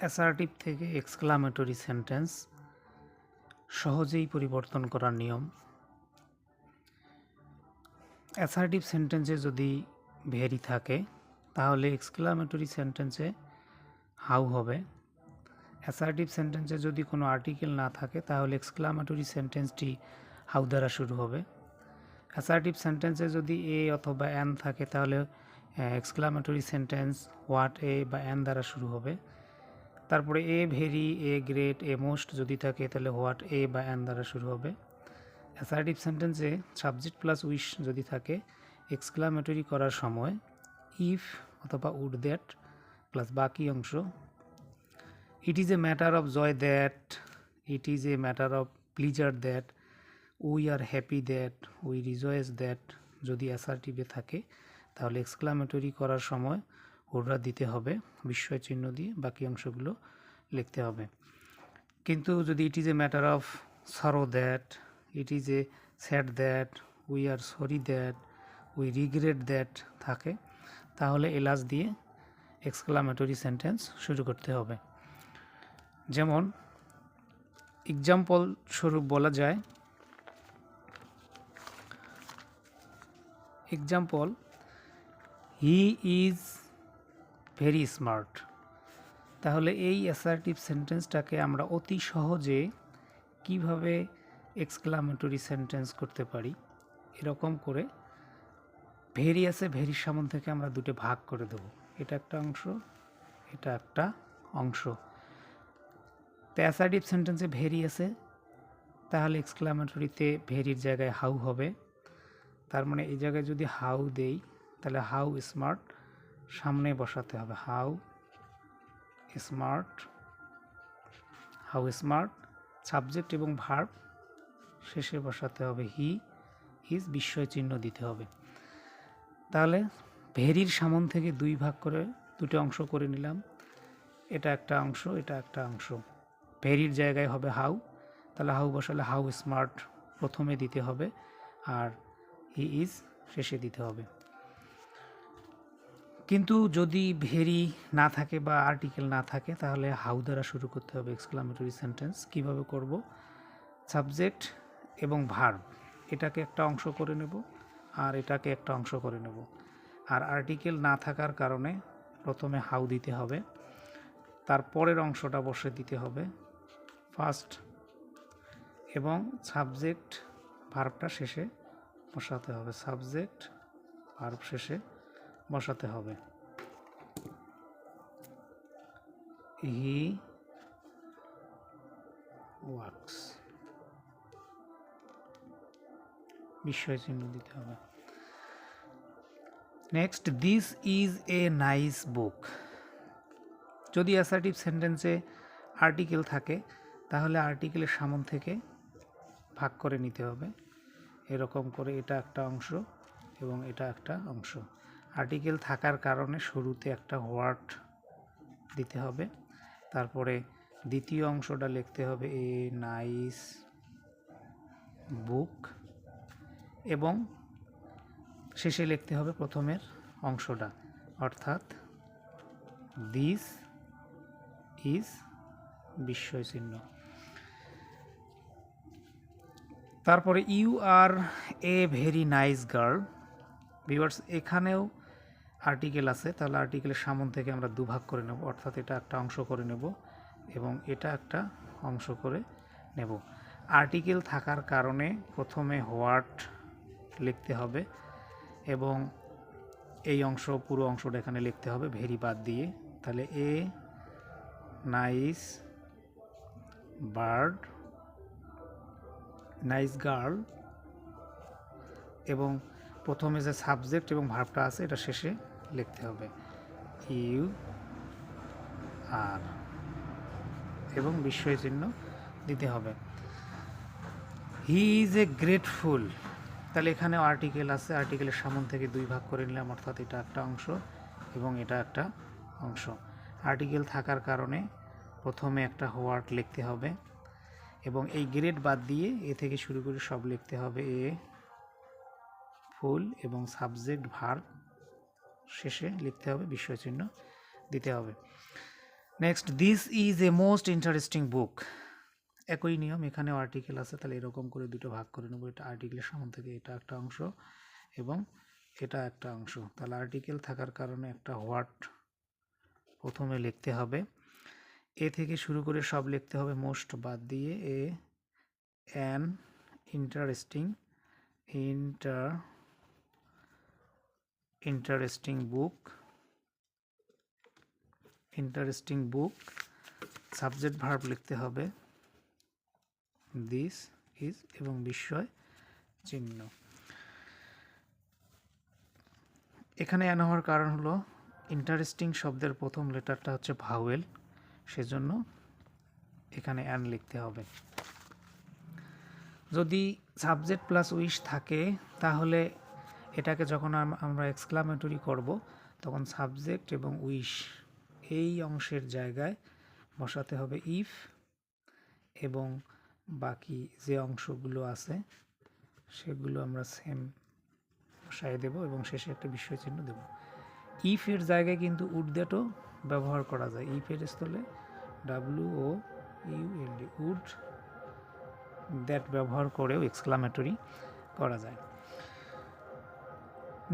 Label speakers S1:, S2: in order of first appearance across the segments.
S1: Assertive থেকে exclamatory sentence সহজেই পরিবর্তন করার নিয়ম। অ্যাসার্টিভ সেন্টেন্সে যদি ভেরি থাকে, তাহলে এক্সক্লামেটরি সেন্টেন্সে হাউ হবে। অ্যাসার্টিভ সেন্টেন্সে যদি কোনো আর্টিকেল না থাকে, তাহলে এক্সক্লামেটরি সেন্টেন্সটি হাউ দ্বারা শুরু হবে। অ্যাসার্টিভ সেন্টেন্সে যদি এ অথবা অ্যান থাকে, তাহলে এক্সক্লামেটরি সেন্টেন্স হোয়াট এ বা অ্যান দ্বারা শুরু হবে। তারপরে a very a great a most যদি থাকে, তাহলে হোয়াট এ বা অ্যান দ্বারা শুরু হবে। অ্যাসার্টিভ সেন্টেন্সে সাবজেক্ট প্লাস উইশ যদি থাকে এক্সক্লামেটরি করার সময় ইফ অথবা উড দ্যাট প্লাস বাকি অংশ। It is a matter of joy that it is a matter of pleasure that we are happy that we rejoice that যদি অ্যাসার্টিভে থাকে, তাহলে এক্সক্লামেটরি করার সময় ওরা দিতে হবে, বিস্ময় চিহ্ন দিয়ে বাকি অংশগুলো লিখতে হবে। কিন্তু যদি it is a matter of sorrow that it is a sad that we are sorry that we regret that থাকে, তাহলে এলাস দিয়ে এক্সক্লামেটরি সেন্টেন্স শুরু করতে হবে। যেমন এক্সাম্পল স্বরূপ বলা যায় example he is very smart. তাহলে এই অ্যাসার্টিভ সেন্টেন্সটাকে আমরা অতি সহজে কীভাবে এক্সক্লামেটরি সেন্টেন্স করতে পারি, এরকম করে ভেরি আছে ভেরির সামন থেকে আমরা দুটো ভাগ করে দেব। এটা একটা অংশ, এটা একটা অংশ। তো অ্যাসার্টিভ সেন্টেন্সে ভেরি আছে, তাহলে এক্সক্লামেটরিতে ভেরির জায়গায় হাউ হবে। তার মানে এই জায়গায় যদি হাউ দেই, তাহলে হাউ স্মার্ট সামনে বসাতে হবে। How smart how smart subject এবং ভার্ব শেষে বসাতে হবে। হি হিজ বিস্ময় চিহ্ন দিতে হবে। তাহলে ভেরির সামন থেকে দুই ভাগ করে দুটো অংশ করে নিলাম। এটা একটা অংশ, এটা একটা অংশ। ভেরির জায়গায় হবে হাউ তাহলে হাউ বসালে হাউ স্মার্ট প্রথমে দিতে হবে আর হি ইজ শেষে দিতে হবে। কিন্তু যদি ভেরি না থাকে বা আর্টিকেল না থাকে, তাহলে হাউ দ্বারা শুরু করতে হবে এক্সক্লামেটরি সেন্টেন্স কীভাবে করব? সাবজেক্ট এবং ভার্ব এটাকে একটা অংশ করে নেব আর এটাকে একটা অংশ করে নেব। আর আর্টিকেল না থাকার কারণে প্রথমে হাউ দিতে হবে, তার পরের অংশটা বসে দিতে হবে ফার্স্ট এবং সাবজেক্ট ভার্বটা শেষে বসাতে হবে। সাবজেক্ট ভার্ব শেষে বসাতে হবে। হি ওয়ার্কস বিস্ময় চিহ্ন দিতে হবে। Next this is a nice book যদি অ্যাসার্টিভ সেন্টেন্সে আর্টিকেল থাকে, তাহলে আর্টিকেলের সামন থেকে ভাগ করে নিতে হবে। এরকম করে এটা একটা অংশ এবং এটা একটা অংশ। আর্টিকেল থাকার কারণে শুরুতে একটা ওয়ার্ড দিতে হবে। তারপরে দ্বিতীয় অংশটা লিখতে হবে এ নাইস বুক এবং শেষে লিখতে হবে প্রথমের অংশটা। অর্থাৎ দিস ইজ বিস্ময় চিহ্ন তারপরে you are a very nice girl viewers এখানেও আর্টিকেল আছে, তাহলে আর্টিকেলের সামন থেকে আমরা দুভাগ করে নেব, অর্থাৎ এটা একটা অংশ করে নেব এবং এটা একটা অংশ করে নেব। আর্টিকেল থাকার কারণে প্রথমে হোয়াট লিখতে হবে এবং এই অংশ, পুরো অংশটা এখানে লিখতে হবে, ভেরি বাদ দিয়ে। তাহলে a nice bird nice girl এবং প্রথমে যে সাবজেক্ট এবং ভার্বটা আছে, এটা শেষে লিখতে হবে। ইউ আর এবং বিস্ময় চিহ্ন দিতে হবে। He is a grateful. তাহলে এখানেও আর্টিকেল আছে, আর্টিকেলের সামন থেকে দুই ভাগ করে নিলাম, অর্থাৎ এটা একটা অংশ এবং এটা একটা অংশ। আর্টিকেল থাকার কারণে প্রথমে একটা হোয়ার্ড লিখতে হবে এবং এই গ্রেড বাদ দিয়ে এ থেকে শুরু করে সব লিখতে হবে, এ ফুল এবং সাবজেক্ট ভার শেষে লিখতে হবে বিস্ময় চিহ্ন দিতে হবে। Next this is a most interesting book একই নিয়ম, এখানেও আর্টিকেল আছে, তাহলে এরকম করে দুটো ভাগ করে নেব। এটা আর্টিকেলের সামনে থেকে এটা একটা অংশ এবং এটা একটা অংশ। তাহলে আর্টিকেল থাকার কারণে একটা হোয়াট প্রথমে লিখতে হবে। এ থেকে শুরু করে সব লিখতে হবে মোস্ট বাদ দিয়ে a an interesting inter interesting book interesting book subject verb লিখতে হবে। দিস ইজ এবং বিস্ময় চিহ্ন। এখানে অ্যান হওয়ার কারণ হলো ইন্টারেস্টিং শব্দের প্রথম লেটারটা হচ্ছে ভাওয়েল, সেজন্য এখানে অ্যান লিখতে হবে। যদি সাবজেক্ট প্লাস উইশ থাকে, তাহলে এটাকে যখন আম- আমরা এক্সক্লামেটরি করব, তখন সাবজেক্ট এবং উইশ এই অংশের জায়গায় বসাতে হবে ইফ এবং বাকি যে অংশগুলো আছে, সেগুলো আমরা সেম বসায় দেব এবং শেষে একটা বিস্ময় চিহ্ন দেব। ইফের জায়গায় কিন্তু উড দ্যাটও ব্যবহার করা যায়। ইফের স্থলে W O U L D would that ব্যবহার করেও এক্সক্লামেটরি করা যায়।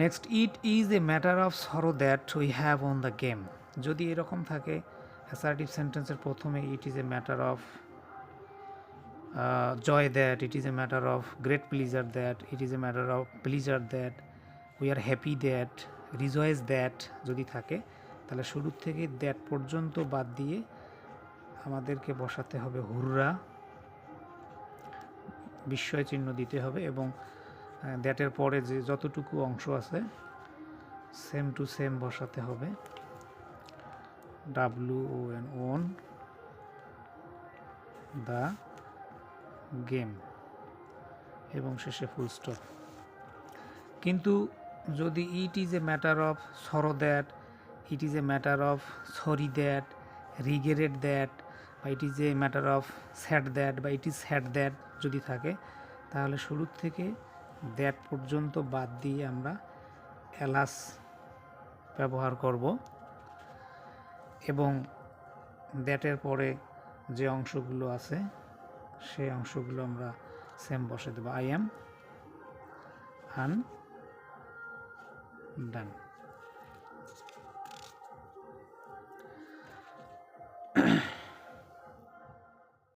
S1: Next it is a matter of sorrow that we have on the game যদি এরকম থাকে অ্যাসার্টিভ সেন্টেন্সের প্রথমে it is a matter of joy that it is a matter of great pleasure that it is a matter of pleasure that we are happy that rejoice that যদি থাকে, তাহলে শুরুর থেকে দ্যাট পর্যন্ত বাদ দিয়ে আমাদেরকে বসাতে হবে হুররা, বিস্ময় চিহ্ন দিতে হবে এবং দ্যাটের পরে যে যতটুকু অংশ আছে সেম টু সেম বসাতে হবে। W O N won the game এবং শেষে ফুল স্টপ কিন্তু যদি it is a matter of sorrow that it is a matter of sorry that regret that বা it is a matter of sad that বা it is sad that যদি থাকে, তাহলে শুরুর থেকে দ্যাট পর্যন্ত বাদ দিয়ে আমরা এলাস ব্যবহার করব। এবং দ্যাটের পরে যে অংশগুলো আছে, সেই অংশগুলো আমরা সেম বসে দেবো। I am An done